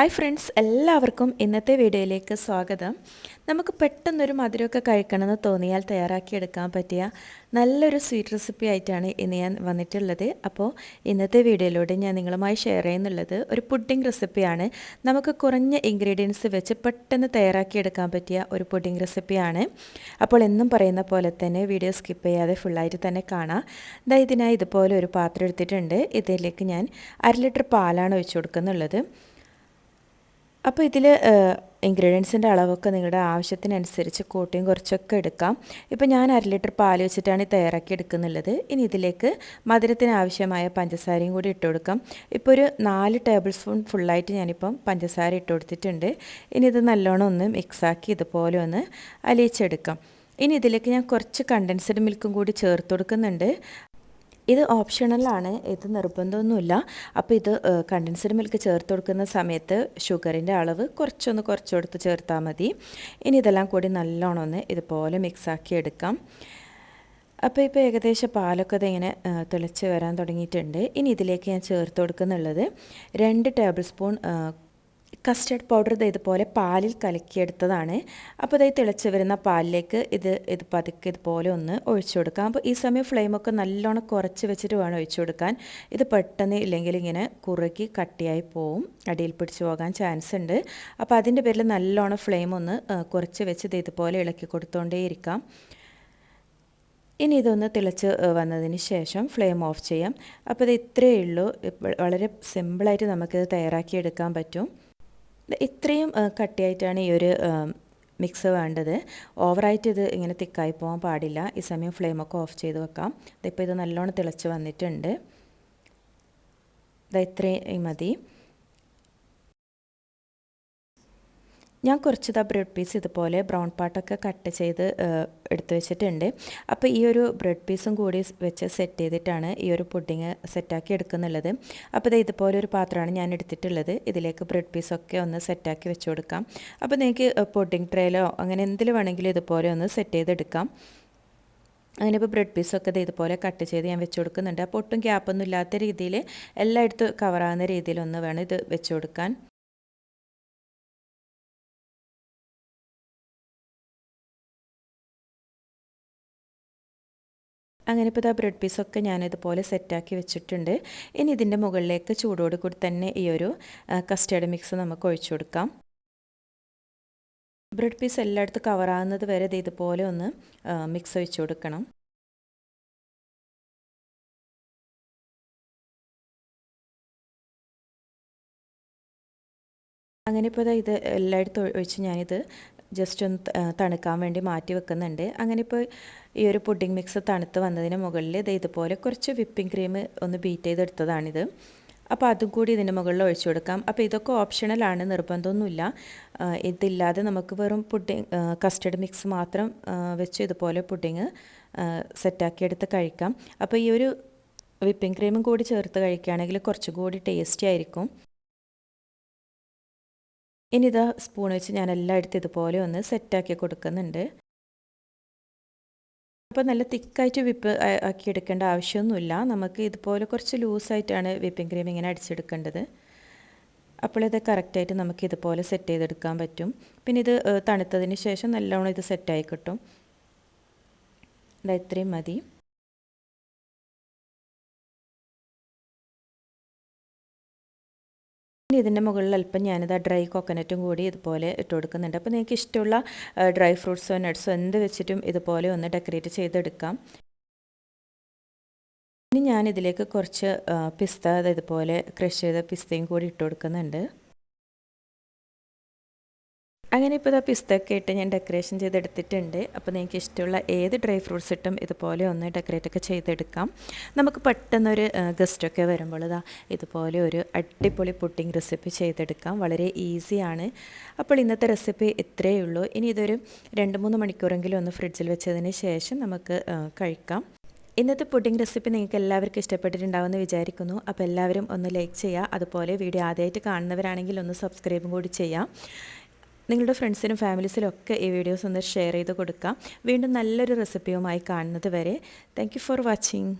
Hi friends എല്ലാവർക്കും ഇന്നത്തെ വീഡിയോയിലേക്ക് സ്വാഗതം. നമുക്ക് പെട്ടെന്നൊരു മധുരമൊക്കെ കഴിക്കണമെന്ന് തോന്നിയാൽ തയ്യാറാക്കിയെടുക്കാൻ പറ്റിയ നല്ലൊരു സ്വീറ്റ് റെസിപ്പി ആയിട്ടാണ് ഇന്ന് ഞാൻ വന്നിട്ടുള്ളത്. അപ്പോൾ ഇന്നത്തെ വീഡിയോയിലൂടെ ഞാൻ നിങ്ങളുമായി ഷെയർ ചെയ്യുന്നുള്ളത് ഒരു പുഡിംഗ് റെസിപ്പിയാണ് നമുക്ക് കുറഞ്ഞ ഇൻഗ്രീഡിയൻസ് വെച്ച് പെട്ടെന്ന് തയ്യാറാക്കിയെടുക്കാൻ പറ്റിയ ഒരു പുഡിംഗ് റെസിപ്പിയാണ് അപ്പോൾ എന്നും പറയുന്ന പോലെ തന്നെ വീഡിയോ സ്കിപ്പ് ചെയ്യാതെ ഫുള്ളായിട്ട് തന്നെ കാണാം. ഇതാ ഇതിനായി ഇതുപോലെ ഒരു പാത്രം എടുത്തിട്ടുണ്ട്. ഇതിലേക്ക് ഞാൻ അര ലിറ്റർ പാലാണ് ഒഴിച്ചു കൊടുക്കുന്നുള്ളത്. അപ്പോൾ ഇതിൽ ഇൻഗ്രീഡിയൻസിന്റെ അളവൊക്കെ നിങ്ങളുടെ ആവശ്യത്തിനനുസരിച്ച് കൂട്ടിയും കുറച്ചൊക്കെ എടുക്കാം. ഇപ്പോൾ ഞാൻ അര ലിറ്റർ പാൽ വെച്ചിട്ടാണ് ഈ തയ്യാറാക്കി എടുക്കുന്നുള്ളത്. ഇനി ഇതിലേക്ക് മധുരത്തിന് ആവശ്യമായ പഞ്ചസാരയും കൂടി ഇട്ട് കൊടുക്കാം. ഇപ്പോൾ ഒരു നാല് ടേബിൾ സ്പൂൺ ഫുള്ളായിട്ട് ഞാനിപ്പം പഞ്ചസാര ഇട്ട് കൊടുത്തിട്ടുണ്ട്. ഇനി ഇത് നല്ലോണം ഒന്ന് മിക്സാക്കി ഇതുപോലെ ഒന്ന് അലിയിച്ചെടുക്കാം. ഇനി ഇതിലേക്ക് ഞാൻ കുറച്ച് കണ്ടൻസ്ഡ് മിൽക്കും കൂടി ചേർത്ത് കൊടുക്കുന്നുണ്ട്. ഇത് ഓപ്ഷണലാണ് ഇത് നിർബന്ധമൊന്നുമില്ല. അപ്പോൾ ഇത് കണ്ടൻസ്ഡ് മിൽക്ക് ചേർത്ത് കൊടുക്കുന്ന സമയത്ത് ഷുഗറിന്റെ അളവ് കുറച്ചൊന്ന് കുറച്ച് കൊടുത്ത് ചേർത്താൽ മതി. ഇനി ഇതെല്ലാം കൂടി നല്ലോണം ഒന്ന് ഇതുപോലെ മിക്സാക്കി എടുക്കാം. അപ്പോൾ ഇപ്പോൾ ഏകദേശം പാലൊക്കെ ഇതിങ്ങനെ തിളച്ച് വരാൻ തുടങ്ങിയിട്ടുണ്ട്. ഇനി ഇതിലേക്ക് ഞാൻ ചേർത്ത് കൊടുക്കുന്നുള്ളത് രണ്ട് ടേബിൾ സ്പൂൺ കസ്റ്റർഡ് പൗഡർ ഇത് ഇതുപോലെ പാലിൽ കലക്കിയെടുത്തതാണ്. അപ്പോൾ ഇതായി തിളച്ച് വരുന്ന പാലിലേക്ക് ഇത് ഇത് പതുക്കെ ഇതുപോലെ ഒന്ന് ഒഴിച്ചു കൊടുക്കാം. അപ്പോൾ ഈ സമയം ഫ്ലെയിമൊക്കെ നല്ലോണം കുറച്ച് വെച്ചിട്ട് വേണം ഒഴിച്ചു കൊടുക്കാൻ. ഇത് പെട്ടെന്ന് ഇല്ലെങ്കിൽ ഇങ്ങനെ കുറുക്കി കട്ടിയായി പോവും. അടിയിൽ പിടിച്ചു പോകാൻ ചാൻസ് ഉണ്ട്. അപ്പോൾ അതിന്റെ പേരിൽ നല്ലോണം ഫ്ലെയിം ഒന്ന് കുറച്ച് വെച്ച് ഇത് ഇതുപോലെ ഇളക്കി കൊടുത്തുകൊണ്ടേയിരിക്കാം ഇനി ഇതൊന്ന് തിളച്ച് വന്നതിന് ശേഷം ഫ്ലെയിം ഓഫ് ചെയ്യാം. അപ്പോൾ ഇത് ഇത്രയേ ഉള്ളൂ. വളരെ സിമ്പിളായിട്ട് നമുക്കിത് തയ്യാറാക്കിയെടുക്കാൻ പറ്റും. ഇത്രയും കട്ടിയായിട്ടാണ് ഈ ഒരു മിക്സ് വേണ്ടത്. ഓവറായിട്ട് ഇത് ഇങ്ങനെ തിക്കായി പോകാൻ പാടില്ല. ഈ സമയം ഫ്ലെയിമൊക്കെ ഓഫ് ചെയ്ത് വെക്കാം. ഇതിപ്പോൾ ഇത് നല്ലോണം തിളച്ച് വന്നിട്ടുണ്ട്. ഇത് ഇത്രയും മതി. ഞാൻ കുറച്ച് ദാ ബ്രെഡ് പീസ് ഇതുപോലെ ബ്രൗൺ പാട്ടൊക്കെ കട്ട് ചെയ്ത് എടുത്തു വെച്ചിട്ടുണ്ട്. അപ്പോൾ ഈ ഒരു ബ്രെഡ് പീസും കൂടി വെച്ച് സെറ്റ് ചെയ്തിട്ടാണ് ഈ ഒരു പുഡിങ് സെറ്റാക്കി എടുക്കുന്നുള്ളത്. അപ്പോൾ ഇത് ഇതുപോലെ ഒരു പാത്രമാണ് ഞാൻ എടുത്തിട്ടുള്ളത്. ഇതിലേക്ക് ബ്രെഡ് പീസൊക്കെ ഒന്ന് സെറ്റാക്കി വെച്ച് കൊടുക്കാം. അപ്പോൾ നിങ്ങൾക്ക് പുഡിങ് ട്രേയിലോ അങ്ങനെ എന്തിൽ വേണമെങ്കിലും ഇതുപോലെ ഒന്ന് സെറ്റ് ചെയ്തെടുക്കാം. അങ്ങനെ ഇപ്പോൾ ബ്രെഡ് പീസൊക്കെ ഇതുപോലെ കട്ട് ചെയ്ത് ഞാൻ വെച്ച് കൊടുക്കുന്നുണ്ട്. അപ്പോൾ ഒട്ടും ഗ്യാപ്പൊന്നും ഇല്ലാത്ത രീതിയിൽ എല്ലായിടത്തും കവറാകുന്ന രീതിയിലൊന്ന് വേണം ഇത് വെച്ച് കൊടുക്കാൻ. അങ്ങനെ ഇപ്പോൾ ഇതാ ബ്രെഡ് പീസൊക്കെ ഞാനിതുപോലെ സെറ്റാക്കി വെച്ചിട്ടുണ്ട്. ഇനി ഇതിന്റെ മുകളിലേക്ക് ചൂടോട് കൂടി തന്നെ ഈ ഒരു കസ്റ്റേർഡ് മിക്സ് നമുക്ക് ഒഴിച്ചു കൊടുക്കാം. ബ്രെഡ് പീസ് എല്ലായിടത്തും കവറാകുന്നത് വരെ ഇത് ഇതുപോലെ ഒന്ന് മിക്സ് ഒഴിച്ചു കൊടുക്കണം. അങ്ങനെ ഇപ്പോൾ ഇത് എല്ലായിടത്തും ഒഴിച്ച് ഞാനിത് ജസ്റ്റ് ഒന്ന് തണുക്കാൻ വേണ്ടി മാറ്റി വെക്കുന്നുണ്ട്. അങ്ങനെ ഇപ്പോൾ ഈ ഒരു പുഡിംഗ് മിക്സ് തണുത്ത് വന്നതിന് മുകളിൽ ഇത് ഇതുപോലെ കുറച്ച് വിപ്പിംഗ് ക്രീം ഒന്ന് ബീറ്റ് ചെയ്തെടുത്തതാണിത്. അപ്പോൾ അതും കൂടി ഇതിന്റെ മുകളിൽ ഒഴിച്ചു കൊടുക്കാം. അപ്പോൾ ഇതൊക്കെ ഓപ്ഷണലാണ് നിർബന്ധമൊന്നുമില്ല. ഇതില്ലാതെ നമുക്ക് വെറും പുഡിങ് കസ്റ്റർഡ് മിക്സ് മാത്രം വെച്ച് ഇതുപോലെ പുഡിങ് സെറ്റാക്കിയെടുത്ത് കഴിക്കാം. അപ്പോൾ ഈ ഒരു വിപ്പിംഗ് ക്രീമും കൂടി ചേർത്ത് കഴിക്കുകയാണെങ്കിൽ കുറച്ചും കൂടി ടേസ്റ്റി ആയിരിക്കും. ഇനി ഇതാ സ്പൂൺ വെച്ച് ഞാൻ എല്ലായിടത്തും ഇതുപോലെ ഒന്ന് സെറ്റാക്കി കൊടുക്കുന്നുണ്ട്. അപ്പോൾ നല്ല തിക്കായിട്ട് വിപ്പ് ആക്കി എടുക്കേണ്ട ആവശ്യമൊന്നുമില്ല. നമുക്ക് ഇതുപോലെ കുറച്ച് ലൂസായിട്ടാണ് വിപ്പിംഗ് ക്രീം ഇങ്ങനെ അടിച്ചെടുക്കേണ്ടത്. അപ്പോൾ ഇത് കറക്റ്റായിട്ട് നമുക്ക് ഇതുപോലെ സെറ്റ് ചെയ്തെടുക്കാൻ പറ്റും. പിന്നെ ഇത് തണുത്തതിന് ശേഷം നല്ലോണം ഇത് സെറ്റായി കിട്ടും. ഇതാ ഇത്രയും മതി. ഇതിന്റെ മുകളിൽ അല്പം ഞാനിത് ഡ്രൈ കോക്കനറ്റും കൂടി ഇതുപോലെ ഇട്ട് കൊടുക്കുന്നുണ്ട്. അപ്പോൾ നിങ്ങൾക്ക് ഇഷ്ടമുള്ള ഡ്രൈ ഫ്രൂട്ട്സോ നട്ട്സോ എന്ത് വെച്ചിട്ടും ഇതുപോലെ ഒന്ന് ഡെക്കറേറ്റ് ചെയ്തെടുക്കാം. ഇനി ഞാനിതിലേക്ക് കുറച്ച് പിസ്ത ഇതുപോലെ ക്രഷ് ചെയ്ത പിസ്തയും കൂടി ഇട്ട് കൊടുക്കുന്നുണ്ട്. അങ്ങനെ ഇപ്പോൾ ഇതാ പിസ്തൊക്കെ ഇട്ട് ഞാൻ ഡെക്കറേഷൻ ചെയ്തെടുത്തിട്ടുണ്ട്. അപ്പോൾ നിങ്ങൾക്ക് ഇഷ്ടമുള്ള ഏത് ഡ്രൈ ഫ്രൂട്ട്സ് ഇട്ടും ഇതുപോലെ ഒന്ന് ഡെക്കറേറ്റ് ഒക്കെ ചെയ്തെടുക്കാം. നമുക്ക് പെട്ടെന്നൊരു ഗസ്റ്റൊക്കെ വരുമ്പോൾ ഇതാ ഇതുപോലെ ഒരു അടിപൊളി പുട്ടിങ് റെസിപ്പി ചെയ്തെടുക്കാം. വളരെ ഈസിയാണ് അപ്പോൾ ഇന്നത്തെ റെസിപ്പി ഇത്രയേ ഉള്ളൂ. ഇനി ഇതൊരു രണ്ട് മൂന്ന് മണിക്കൂറെങ്കിലും ഒന്ന് ഫ്രിഡ്ജിൽ വെച്ചതിന് ശേഷം നമുക്ക് കഴിക്കാം. ഇന്നത്തെ പുഡിംഗ് റെസിപ്പി നിങ്ങൾക്ക് എല്ലാവർക്കും ഇഷ്ടപ്പെട്ടിട്ടുണ്ടാവുമെന്ന് വിചാരിക്കുന്നു. അപ്പോൾ എല്ലാവരും ഒന്ന് ലൈക്ക് ചെയ്യുക. അതുപോലെ വീഡിയോ ആദ്യമായിട്ട് കാണുന്നവരാണെങ്കിൽ ഒന്ന് സബ്സ്ക്രൈബും കൂടി ചെയ്യാം. നിങ്ങളുടെ ഫ്രണ്ട്സിനും ഫാമിലീസിലും ഒക്കെ ഈ വീഡിയോസ് ഒന്ന് ഷെയർ ചെയ്ത് കൊടുക്കാം. വീണ്ടും നല്ലൊരു റെസിപ്പിയുമായി കാണുന്നത് വരെ. Thank for watching